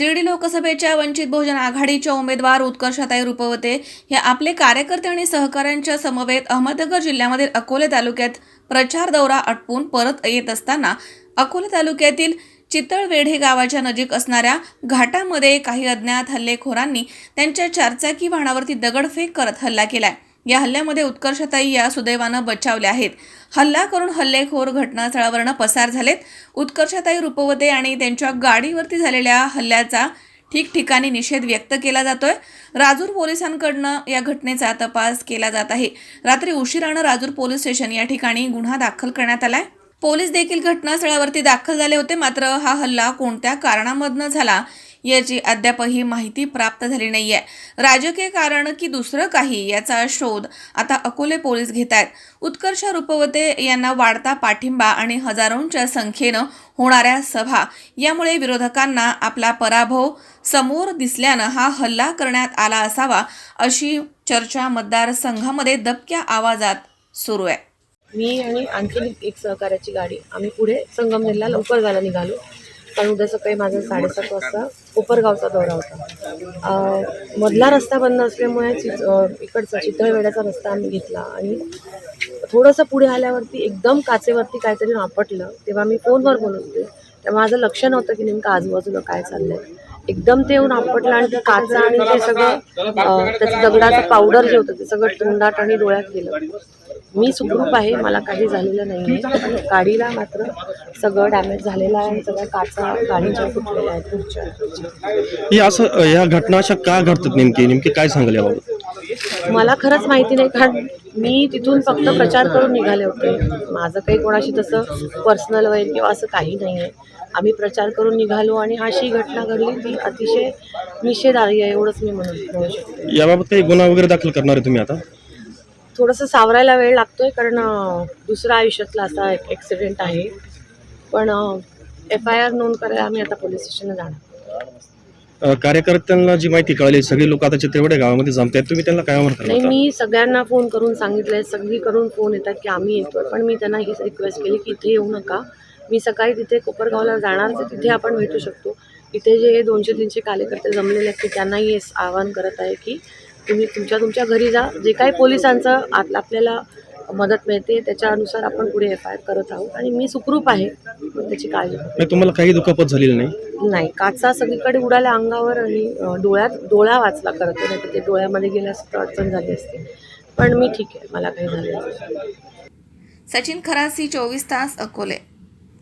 शिर्डी लोकसभेच्या वंचित बहुजन आघाडीच्या उमेदवार उत्कर्षताई रुपवते हे आपले कार्यकर्ते आणि सहकाऱ्यांच्या समवेत अहमदनगर जिल्ह्यामधील अकोले तालुक्यात प्रचार दौरा आटपून परत येत असताना अकोले तालुक्यातील चितळवेढे गावाच्या नजीक असणाऱ्या घाटामध्ये काही अज्ञात हल्लेखोरांनी त्यांच्या चारचाकी वाहनावरती दगडफेक करत हल्ला केलाय. या हल्ल्यामध्ये उत्कर्षताई या सुदैवानं बचावल्या आहेत. हल्ला करून हल्लेखोर घटनास्थळावरनं पसार झालेत. उत्कर्षताई रुपवते आणि त्यांच्या गाडीवरती झालेल्या हल्ल्याचा ठिकठिकाणी निषेध व्यक्त केला जातोय. राजूर पोलिसांकडनं या घटनेचा तपास केला जात आहे. रात्री उशिरानं राजूर पोलीस स्टेशन या ठिकाणी गुन्हा दाखल करण्यात आलाय. पोलीस देखील घटनास्थळावरती दाखल झाले होते मात्र हा हल्ला कोणत्या कारणामधनं झाला? याची अद्यापही माहिती प्राप्त झाली नाहीये. राजकीय कारण की दुसरं काही याचा शोध आता अकोले पोलीस घेत आहेत. उत्कर्ष रुपवते यांना वाढता पाठिंबा आणि हजारोंच्या संख्येनं होणाऱ्या सभा यामुळे विरोधकांना आपला पराभव समोर दिसल्यानं हा हल्ला करण्यात आला असावा अशी चर्चा मतदारसंघामध्ये दबक्या आवाजात सुरू आहे. मी आणि आणखी एक सहकार्याची गाडी आम्ही पुढे संगमनेरला लवकर जायला निघालो. कारण उद्या सकाळी माझा साडेसात वाजता कोपरगावचा दौरा होता. मधला रस्ता बंद असल्यामुळे चित इकडचा चितळवेड्याचा रस्ता आम्ही घेतला आणि थोडंसं पुढे आल्यावरती एकदम काचेवरती काहीतरी आपटलं तेव्हा मी फोनवर बोलत होते. तेव्हा माझं लक्ष नव्हतं की नेमकं आजूबाजूला काय चाललंय. एकदम ते येऊन आपटलं आणि ते काचा आणि ते सगळं त्याचं दगडाचं पावडर जे होतं ते सगळं तोंडात आणि डोळ्यात गेलं. मी सुखरूप आहे मला काही झालेलं नाही आहे. गाडीला मात्र सगळं डॅमेज झालेलं आहे आणि सगळ्या काचा गाडीच्या फुटलेल्या आहेत पुढच्या ही असं या घटना अशा का घडतात नेमकी? नेमकी काय सांगाल याबाबत? मला खरंच माहिती नाही कारण मी तिथून फक्त प्रचार करून निघाले होते. माझं काही कोणाशी तसं पर्सनल वगैरे किंवा असं काही नाही आहे. आम्ही प्रचार करून निघालो आणि अशी घटना घडली ती अतिशय निषेधार्ह आहे एवढंच मी म्हणून म्हणू शकते. याबाबत काही गुन्हा वगैरे दाखल करणार आहे तुम्ही आता? थोडंसं सावरायला वेळ लागतोय कारण अं, दुसरा आयुष्यातला असा एक ॲक्सिडेंट आहे. पण एफ आय आर नोंद करायला आम्ही आता पोलीस स्टेशनला जाणार. कार्यकर्त्यांना जी माहिती कळाली सगळी लोक आता चित्रवडे गावामध्ये जमतायत. तुम्ही त्यांना काय आव्हान नाही मी सगळ्यांना फोन करून सांगितलंय सगळीकडून फोन येतात की आम्ही येतोय. पण मी त्यांना हीच रिक्वेस्ट केली की इथे येऊ नका. मी सकाळी तिथे कोपरगावला जाणार तर तिथे आपण भेटू शकतो. इथे जे दोनशे तीनशे कार्यकर्ते जमलेले आहेत ते त्यांनाही हे आवाहन करत आहे की तुम्ही तुमच्या तुमच्या घरी जा. जे काही पोलिसांचं आत आपल्याला मदत मिळते त्याच्यानुसार आपण पुढे एफ आय आर करत आहोत आणि मी सुखरूप आहे पण त्याची काळजी. नाही तुम्हाला काही दुखापत झालेली नाही? नाही काचा सगळीकडे उडाल्या अंगावर आणि डोळ्यात डोळा वाचला करत नाही तर ते डोळ्यामध्ये गेल्या असतं तर अडचण झाली असते. पण मी ठीक आहे मला काही झालं नाही. सचिन खरासी चोवीस तास Akole.